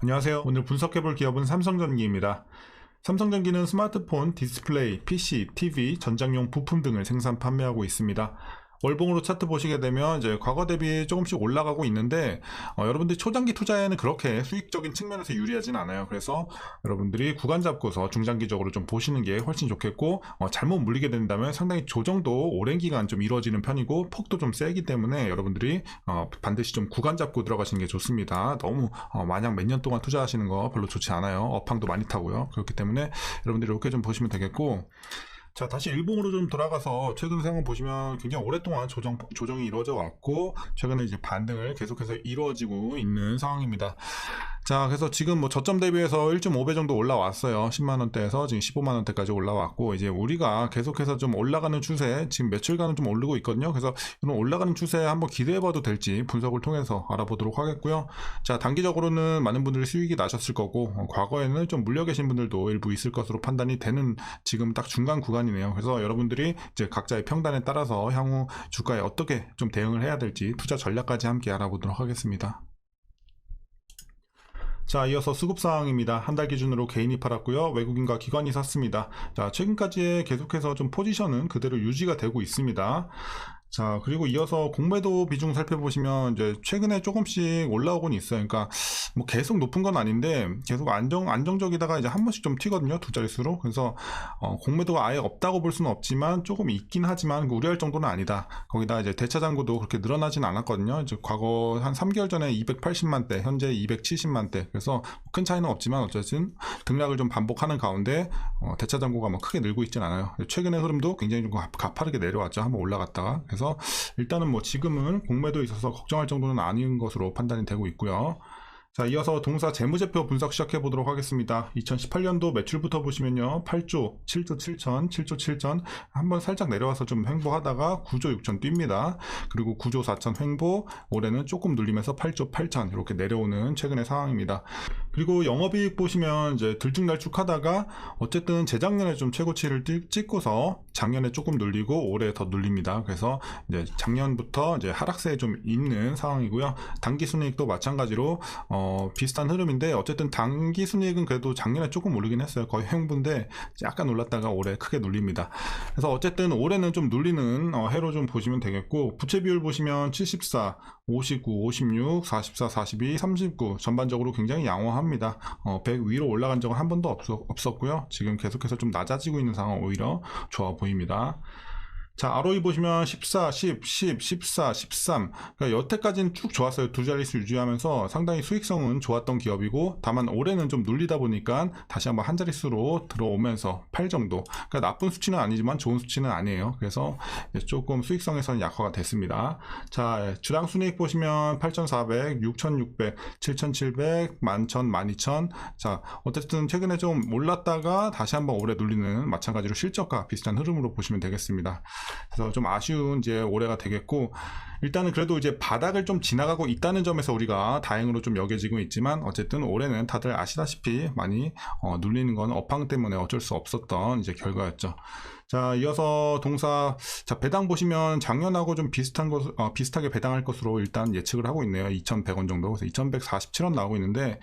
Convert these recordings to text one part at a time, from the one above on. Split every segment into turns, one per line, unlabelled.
안녕하세요. 오늘 분석해볼 기업은 삼성전기입니다. 삼성전기는 스마트폰, 디스플레이, PC, TV, 전장용 부품 등을 생산 판매하고 있습니다. 월봉으로 차트 보시게 되면 이제 과거 대비 조금씩 올라가고 있는데 어, 여러분들이 초장기 투자에는 그렇게 수익적인 측면에서 유리하진 않아요. 그래서 여러분들이 구간 잡고서 중장기적으로 좀 보시는 게 훨씬 좋겠고 어, 잘못 물리게 된다면 상당히 조정도 오랜 기간 좀 이루어지는 편이고 폭도 좀 세기 때문에 여러분들이 어, 반드시 좀 구간 잡고 들어가시는 게 좋습니다. 너무 어, 마냥 몇 년 동안 투자하시는 거 별로 좋지 않아요. 업황도 많이 타고요. 그렇기 때문에 여러분들이 이렇게 좀 보시면 되겠고 자, 다시 일봉으로 좀 돌아가서 최근 상황 보시면 굉장히 오랫동안 조정, 조정이 이루어져 왔고, 최근에 이제 반등을 계속해서 이루어지고 있는 상황입니다. 자, 그래서 지금 뭐 저점 대비해서 1.5배 정도 올라왔어요. 10만 원대에서 지금 15만 원대까지 올라왔고, 이제 우리가 계속해서 좀 올라가는 추세, 지금 며칠간은 좀 오르고 있거든요. 그래서 이런 올라가는 추세 한번 기대해봐도 될지 분석을 통해서 알아보도록 하겠고요. 자, 단기적으로는 많은 분들이 수익이 나셨을 거고, 어, 과거에는 좀 물려 계신 분들도 일부 있을 것으로 판단이 되는 지금 딱 중간 구간이네요. 그래서 여러분들이 이제 각자의 평단에 따라서 향후 주가에 어떻게 좀 대응을 해야 될지 투자 전략까지 함께 알아보도록 하겠습니다. 자, 이어서 수급 사항입니다. 한 달 기준으로 개인이 팔았고요. 외국인과 기관이 샀습니다. 자, 최근까지의 계속해서 좀 포지션은 그대로 유지가 되고 있습니다. 자, 그리고 이어서 공매도 비중 살펴보시면 이제 최근에 조금씩 올라오곤 있어요. 그러니까 뭐 계속 높은 건 아닌데 계속 안정 안정적이다가 이제 한 번씩 좀 튀거든요. 두 자릿수로. 그래서 어, 공매도가 아예 없다고 볼 수는 없지만 조금 있긴 하지만 그 우려할 정도는 아니다. 거기다 이제 대차 잔고도 그렇게 늘어나진 않았거든요. 이제 과거 한 3개월 전에 280만 대, 현재 270만 대. 그래서 큰 차이는 없지만 어쨌든 등락을 좀 반복하는 가운데 어, 대차 잔고가 뭐 크게 늘고 있진 않아요. 최근의 흐름도 굉장히 좀 가파르게 내려왔죠. 한번 올라갔다가. 그래서 일단은 뭐 지금은 공매도에 있어서 걱정할 정도는 아닌 것으로 판단이 되고 있고요. 자, 이어서 동사 재무제표 분석 시작해 보도록 하겠습니다. 2018년도 매출부터 보시면요. 8조 7조 7천, 7조 7천 한번 살짝 내려와서 좀 횡보하다가 9조 6천 뜁니다. 그리고 9조 4천 횡보, 올해는 조금 눌리면서 8조 8천 이렇게 내려오는 최근의 상황입니다. 그리고 영업이익 보시면 이제 들쭉날쭉하다가 어쨌든 재작년에 좀 최고치를 찍고서 작년에 조금 눌리고 올해 더 눌립니다. 그래서 이제 작년부터 이제 하락세에 좀 있는 상황이고요. 단기 순이익도 마찬가지로 어, 비슷한 흐름인데 어쨌든 단기 순이익은 그래도 작년에 조금 오르긴 했어요. 거의 횡분데 약간 올랐다가 올해 크게 눌립니다. 그래서 어쨌든 올해는 좀 눌리는 어, 해로 좀 보시면 되겠고 부채 비율 보시면 74, 59, 56, 44, 42, 39 전반적으로 굉장히 양호합니다. 어, 100 위로 올라간 적은 한 번도 없, 없었고요. 지금 계속해서 좀 낮아지고 있는 상황 오히려 좋아 보입니다. 자, ROE 보시면 14, 10, 10, 14, 13. 그러니까 여태까지는 쭉 좋았어요. 두 자릿수 유지하면서 상당히 수익성은 좋았던 기업이고, 다만 올해는 좀 눌리다 보니까 다시 한번 한 자릿수로 들어오면서 8 정도. 그러니까 나쁜 수치는 아니지만 좋은 수치는 아니에요. 그래서 조금 수익성에서는 약화가 됐습니다. 자, 주당 순이익 보시면 8,400, 6,600, 7,700, 11,000, 12,000. 자, 어쨌든 최근에 좀 올랐다가 다시 한번 올해 눌리는 마찬가지로 실적과 비슷한 흐름으로 보시면 되겠습니다. 그래서 좀 아쉬운 이제 올해가 되겠고 일단은 그래도 이제 바닥을 좀 지나가고 있다는 점에서 우리가 다행으로 좀 여겨지고 있지만 어쨌든 올해는 다들 아시다시피 많이 어, 눌리는 건 업황 때문에 어쩔 수 없었던 이제 결과였죠. 자, 이어서 동사 자 배당 보시면 작년하고 좀 비슷한 것 어, 비슷하게 배당할 것으로 일단 예측을 하고 있네요. 2,100원 정도. 그래서 2,147원 나오고 있는데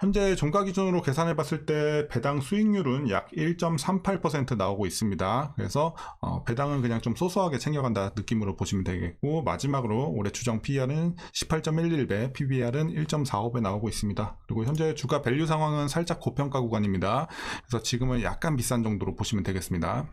현재 종가 기준으로 계산해 봤을 때 배당 수익률은 약 1.38% 나오고 있습니다. 그래서 어, 배당은 그냥 좀 소소하게 챙겨간다 느낌으로 보시면 되겠고 마지막으로 올해 추정 PER은 18.11배, PBR은 1.45배 나오고 있습니다. 그리고 현재 주가 밸류 상황은 살짝 고평가 구간입니다. 그래서 지금은 약간 비싼 정도로 보시면 되겠습니다.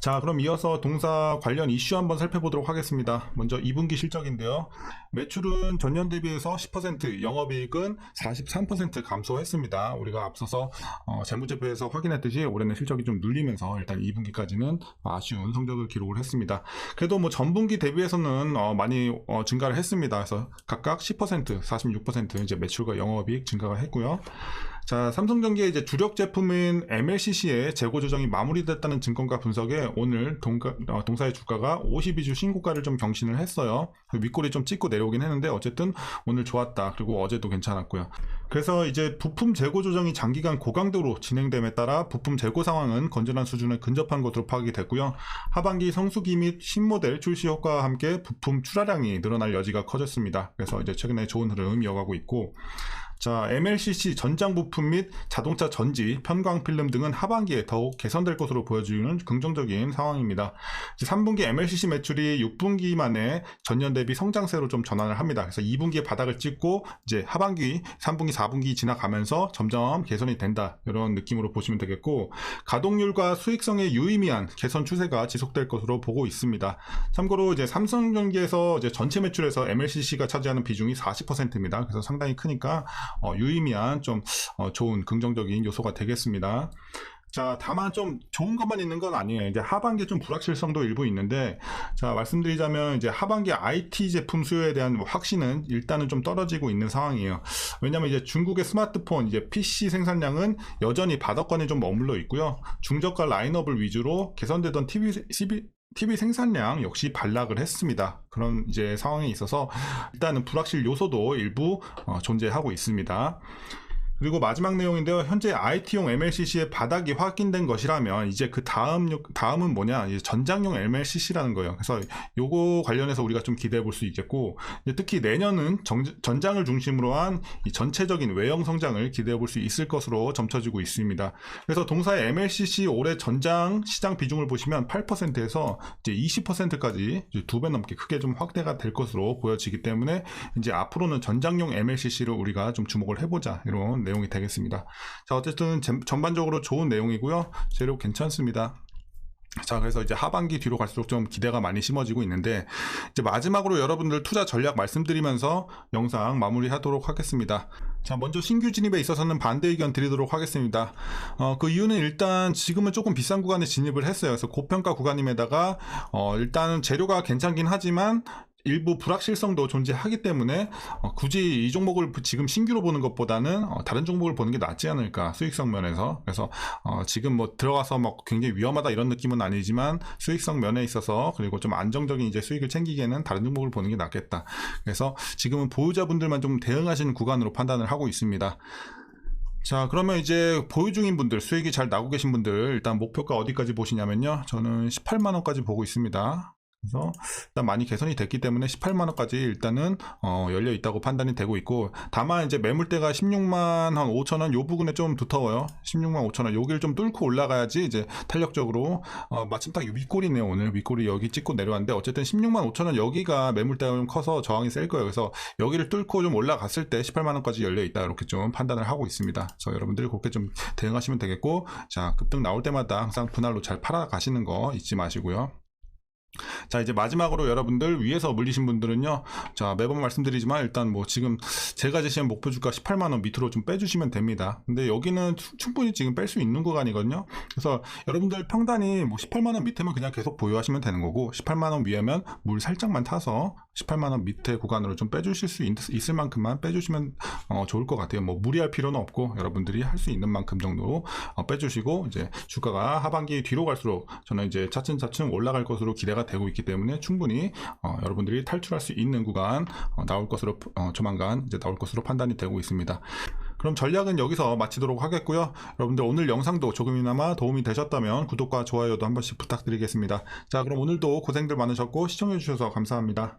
자, 그럼 이어서 동사 관련 이슈 한번 살펴보도록 하겠습니다. 먼저 2분기 실적인데요. 매출은 전년 대비해서 10%, 영업이익은 43% 감소했습니다. 우리가 앞서서 어, 재무제표에서 확인했듯이 올해는 실적이 좀 눌리면서 일단 2분기까지는 아쉬운 성적을 기록을 했습니다. 그래도 뭐 전분기 대비해서는 어, 많이 어, 증가를 했습니다. 그래서 각각 10%, 46% 이제 매출과 영업이익 증가가 했고요. 자, 삼성전기의 이제 주력 제품인 MLCC의 재고 조정이 마무리됐다는 증권가 분석에 오늘 동가, 어, 동사의 주가가 52주 신고가를 좀 경신을 했어요. 윗골이 좀 찍고 내려오긴 했는데 어쨌든 오늘 좋았다. 그리고 어제도 괜찮았고요. 그래서 이제 부품 재고 조정이 장기간 고강도로 진행됨에 따라 부품 재고 상황은 건전한 수준에 근접한 것으로 파악이 됐고요. 하반기 성수기 및 신모델 출시 효과와 함께 부품 출하량이 늘어날 여지가 커졌습니다. 그래서 이제 최근에 좋은 흐름 이어가고 있고 자, MLCC 전장 부품 및 자동차 전지, 편광 필름 등은 하반기에 더욱 개선될 것으로 보여지는 긍정적인 상황입니다. 이제 3분기 MLCC 매출이 6분기 만에 전년 대비 성장세로 좀 전환을 합니다. 그래서 2분기에 바닥을 찍고 이제 하반기, 3분기, 4분기 지나가면서 점점 개선이 된다. 이런 느낌으로 보시면 되겠고 가동률과 수익성에 유의미한 개선 추세가 지속될 것으로 보고 있습니다. 참고로 이제 삼성전기에서 이제 전체 매출에서 MLCC가 차지하는 비중이 40%입니다. 그래서 상당히 크니까 어, 유의미한 좀 어, 좋은 긍정적인 요소가 되겠습니다. 자, 다만 좀 좋은 것만 있는 건 아니에요. 이제 하반기에 좀 불확실성도 일부 있는데, 자, 말씀드리자면 이제 하반기 IT 제품 수요에 대한 뭐 확신은 일단은 좀 떨어지고 있는 상황이에요. 왜냐면 이제 중국의 스마트폰, 이제 PC 생산량은 여전히 바닥권에 좀 머물러 있고요. 중저가 라인업을 위주로 개선되던 TV, TV, 생산량 역시 반락을 했습니다. 그런 이제 상황에 있어서 일단은 불확실 요소도 일부 어, 존재하고 있습니다. 그리고 마지막 내용인데요. 현재 IT용 MLCC의 바닥이 확인된 것이라면 이제 그 다음 요- 다음은 뭐냐? 전장용 MLCC라는 거예요. 그래서 요거 관련해서 우리가 좀 기대해 볼 수 있겠고 특히 내년은 정- 전장을 중심으로 한이 전체적인 외형 성장을 기대해 볼 수 있을 것으로 점쳐지고 있습니다. 그래서 동사의 MLCC 올해 전장 시장 비중을 보시면 8%에서 이제 20%까지 두 배 넘게 크게 좀 확대가 될 것으로 보여지기 때문에 이제 앞으로는 전장용 MLCC를 우리가 좀 주목을 해보자 이런 내용이 되겠습니다. 자 어쨌든 전- 전반적으로 좋은 내용이고요. 재료 괜찮습니다. 자, 그래서 이제 하반기 뒤로 갈수록 좀 기대가 많이 심어지고 있는데, 이제 마지막으로 여러분들 투자 전략 말씀드리면서 영상 마무리 하도록 하겠습니다. 자, 먼저 신규 진입에 있어서는 반대 의견 드리도록 하겠습니다. 어, 그 이유는 일단 지금은 조금 비싼 구간에 진입을 했어요. 그래서 고평가 구간임에다가, 어, 일단은 재료가 괜찮긴 하지만, 일부 불확실성도 존재하기 때문에 어, 굳이 이 종목을 지금 신규로 보는 것보다는 어, 다른 종목을 보는 게 낫지 않을까 수익성 면에서 그래서 어, 지금 뭐 들어가서 막 굉장히 위험하다 이런 느낌은 아니지만 수익성 면에 있어서 그리고 좀 안정적인 이제 수익을 챙기기에는 다른 종목을 보는 게 낫겠다. 그래서 지금은 보유자분들만 좀 대응하시는 구간으로 판단을 하고 있습니다. 자, 그러면 이제 보유 중인 분들, 수익이 잘 나고 계신 분들, 일단 목표가 어디까지 보시냐면요. 저는 18만원까지 보고 있습니다. 그래서 일단 많이 개선이 됐기 때문에 18만 원까지 일단은 어, 열려 있다고 판단이 되고 있고 다만 이제 매물대가 16만 한 5천 원 요 부분에 좀 두터워요. 16만 5천 원. 여기를 좀 뚫고 올라가야지 이제 탄력적으로 어, 마침 딱 윗골이네요 오늘. 윗골이 여기 찍고 내려왔는데 어쨌든 16만 5천 원 여기가 매물대가 좀 커서 저항이 셀 거예요. 그래서 여기를 뚫고 좀 올라갔을 때 18만 원까지 열려 있다 이렇게 좀 판단을 하고 있습니다. 그래서 여러분들이 그렇게 좀 대응하시면 되겠고 자 급등 나올 때마다 항상 분할로 잘 팔아 가시는 거 잊지 마시고요 자 이제 마지막으로 여러분들 위에서 물리신 분들은요 자 매번 말씀드리지만 일단 뭐 지금 제가 제시한 목표 주가 18만 원 밑으로 좀 빼주시면 됩니다. 근데 여기는 추- 충분히 지금 뺄 수 있는 구간이거든요. 그래서 여러분들 평단이 뭐 18만 원 밑에면 그냥 계속 보유하시면 되는 거고 18만 원 위에면 물 살짝만 타서 18만 원 밑에 구간으로 좀 빼주실 수 있, 을 만큼만 빼주시면 어, 좋을 것 같아요. 뭐 무리할 필요는 없고 여러분들이 할 수 있는 만큼 정도 어, 빼주시고 이제 주가가 하반기 뒤로 갈수록 저는 이제 차츰차츰 올라갈 것으로 기대가 되고 있기 때문에 충분히 어, 여러분들이 탈출할 수 있는 구간 어, 나올 것으로 어, 조만간 이제 나올 것으로 판단이 되고 있습니다. 그럼 전략은 여기서 마치도록 하겠고요. 여러분들 오늘 영상도 조금이나마 도움이 되셨다면 구독과 좋아요도 한 번씩 부탁드리겠습니다. 자, 그럼 오늘도 고생들 많으셨고 시청해주셔서 감사합니다.